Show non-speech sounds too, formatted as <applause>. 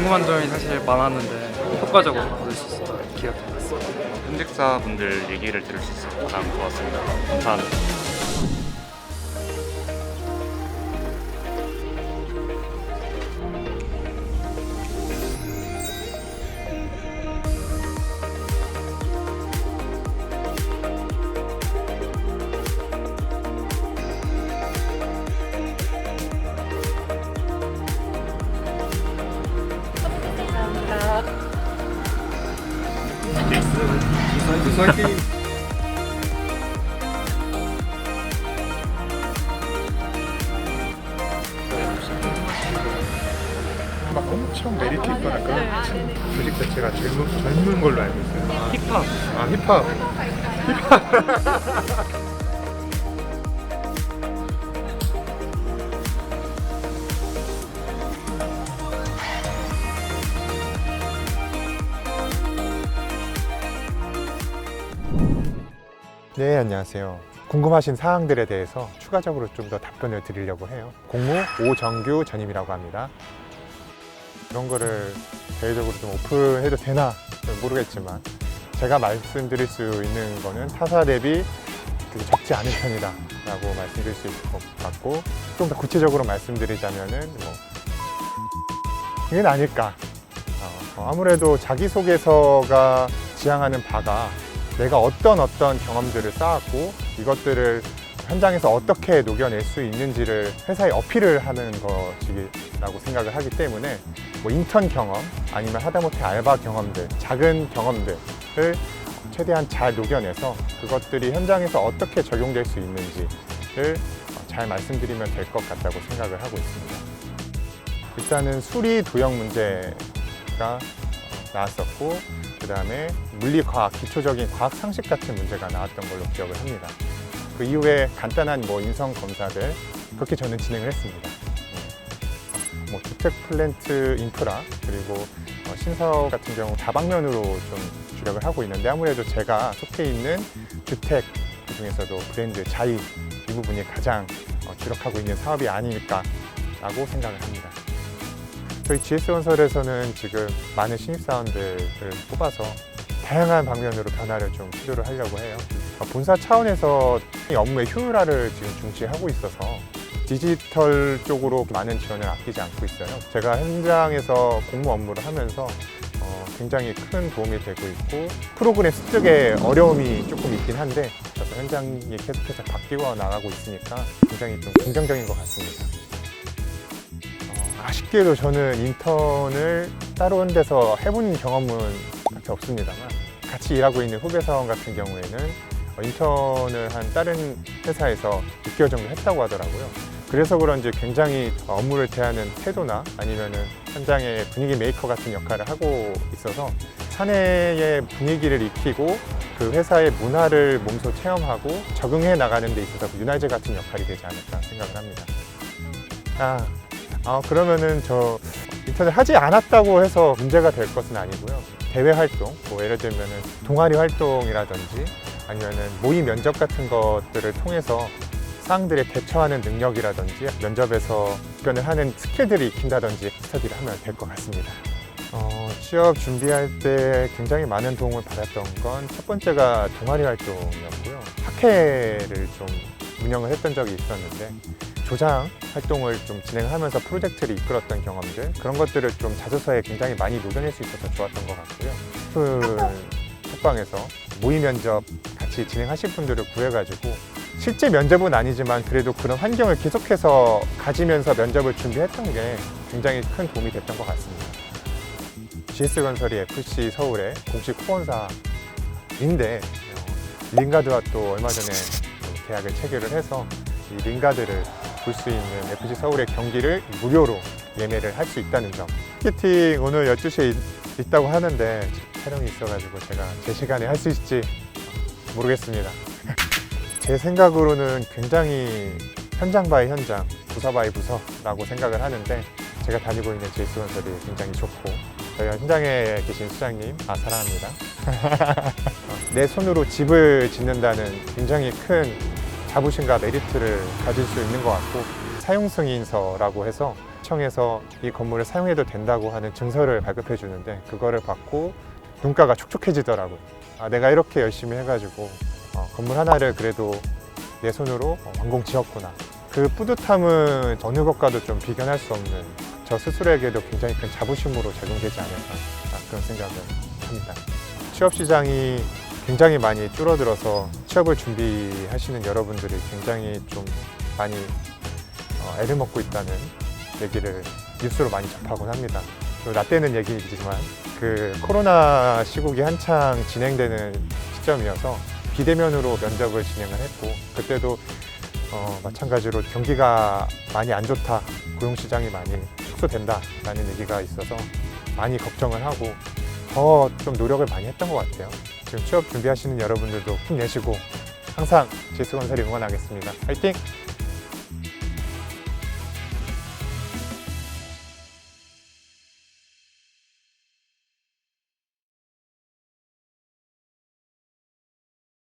궁금한 점이 사실 많았는데 효과적으로 받을 수 있었던 기억이 났습니다. 현직사분들 얘기를 들을 수 있어서 가장 좋았습니다. 감사합니다. 막 엄청 메리트 있거나 그런 조직 자체가 젊은, 젊은 걸로 알고 있어요. 힙합. 아 힙합. 네, 안녕하세요. 궁금하신 사항들에 대해서 추가적으로 좀 더 답변을 드리려고 해요. 공무 오정규 전임이라고 합니다. 이런 거를 대외적으로 좀 오픈해도 되나 모르겠지만 제가 말씀드릴 수 있는 거는 타사 대비 되게 적지 않은 편이다 라고 말씀드릴 수 있을 것 같고 좀 더 구체적으로 말씀드리자면은 뭐 이건 아닐까 어, 아무래도 자기소개서가 지향하는 바가 내가 어떤 어떤 경험들을 쌓았고 이것들을 현장에서 어떻게 녹여낼 수 있는지를 회사에 어필을 하는 것이라고 생각을 하기 때문에 뭐 인턴 경험 아니면 하다못해 알바 경험들 작은 경험들을 최대한 잘 녹여내서 그것들이 현장에서 어떻게 적용될 수 있는지를 잘 말씀드리면 될 것 같다고 생각을 하고 있습니다. 일단은 수리 도형 문제가 나왔었고 그 다음에 물리과학 기초적인 과학 상식 같은 문제가 나왔던 걸로 기억을 합니다. 그 이후에 간단한 뭐 인성 검사들 그렇게 저는 진행을 했습니다. 뭐 주택 플랜트 인프라 그리고 어, 신사업 같은 경우 다방면으로 좀 주력을 하고 있는데 아무래도 제가 속해 있는 주택 그 중에서도 브랜드 자이 이 부분이 가장 어, 주력하고 있는 사업이 아닐까라고 생각을 합니다. 저희 GS건설에서는 지금 많은 신입사원들을 뽑아서 다양한 방면으로 변화를 좀 시도를 하려고 해요. 어, 본사 차원에서 이 업무의 효율화를 지금 중시하고 있어서 디지털 쪽으로 많은 지원을 아끼지 않고 있어요. 제가 현장에서 공무 업무를 하면서 어, 굉장히 큰 도움이 되고 있고 프로그램 습득에 어려움이 조금 있긴 한데 현장이 계속해서 바뀌어 나가고 있으니까 굉장히 좀 긍정적인 것 같습니다. 어, 아쉽게도 저는 인턴을 따로 한 데서 해본 경험은 딱히 없습니다만 같이 일하고 있는 후배 사원 같은 경우에는 어, 인턴을 한 다른 회사에서 6개월 정도 했다고 하더라고요. 그래서 그런지 굉장히 업무를 대하는 태도나 아니면은 현장의 분위기 메이커 같은 역할을 하고 있어서 사내의 분위기를 익히고 그 회사의 문화를 몸소 체험하고 적응해 나가는 데 있어서 유나이즈 같은 역할이 되지 않을까 생각을 합니다. 아, 아 그러면은 저 인턴을 하지 않았다고 해서 문제가 될 것은 아니고요. 대외 활동, 뭐 예를 들면은 동아리 활동이라든지 아니면은 모의 면접 같은 것들을 통해서 사항들에 대처하는 능력이라든지 면접에서 답변을 하는 스킬들을 익힌다든지 스터디를 하면 될 것 같습니다. 어, 취업 준비할 때 굉장히 많은 도움을 받았던 건 첫 번째가 동아리 활동이었고요. 학회를 좀 운영을 했던 적이 있었는데 조장 활동을 좀 진행하면서 프로젝트를 이끌었던 경험들 그런 것들을 좀 자소서에 굉장히 많이 녹여낼 수 있어서 좋았던 것 같고요. 그 톡방에서 모의 면접 같이 진행하실 분들을 구해가지고 실제 면접은 아니지만 그래도 그런 환경을 계속해서 가지면서 면접을 준비했던 게 굉장히 큰 도움이 됐던 것 같습니다. GS건설이 FC 서울의 공식 후원사인데 어, 링가드와 또 얼마 전에 또 계약을 체결을 해서 이 링가드를 볼 수 있는 FC 서울의 경기를 무료로 예매를 할 수 있다는 점. 티켓팅 오늘 12시에 있, 다고 하는데 촬영이 있어가지고 제가 제 시간에 할 수 있을지 모르겠습니다. <laughs> 제 생각으로는 굉장히 현장 바이 현장, 부서 바이 부서라고 생각을 하는데 제가 다니고 있는 제이스 건설이 굉장히 좋고 저희가 현장에 계신 수장님 아 사랑합니다. <laughs> 내 손으로 집을 짓는다는 굉장히 큰 자부심과 메리트를 가질 수 있는 것 같고 사용 승인서라고 해서 관리청에서 이 건물을 사용해도 된다고 하는 증서를 발급해 주는데 그거를 받고 눈가가 촉촉해지더라고요. 아, 내가 이렇게 열심히 해가지고 어, 건물 하나를 그래도 내 손으로 어, 완공 지었구나. 그 뿌듯함은 어느 것과도 좀 비견할 수 없는 저 스스로에게도 굉장히 큰 자부심으로 작용되지 않을까 아, 그런 생각을 합니다. 취업 시장이 굉장히 많이 줄어들어서 취업을 준비하시는 여러분들이 굉장히 좀 많이 어, 애를 먹고 있다는 얘기를 뉴스로 많이 접하곤 합니다. 또 라떼는 얘기이지만 그 코로나 시국이 한창 진행되는 시점이어서 비대면으로 면접을 진행을 했고 그때도 어, 마찬가지로 경기가 많이 안 좋다, 고용 시장이 많이 축소된다라는 얘기가 있어서 많이 걱정을 하고 더 좀 노력을 많이 했던 것 같아요. 지금 취업 준비하시는 여러분들도 힘내시고 항상 제수건설이 응원하겠습니다. 화이팅!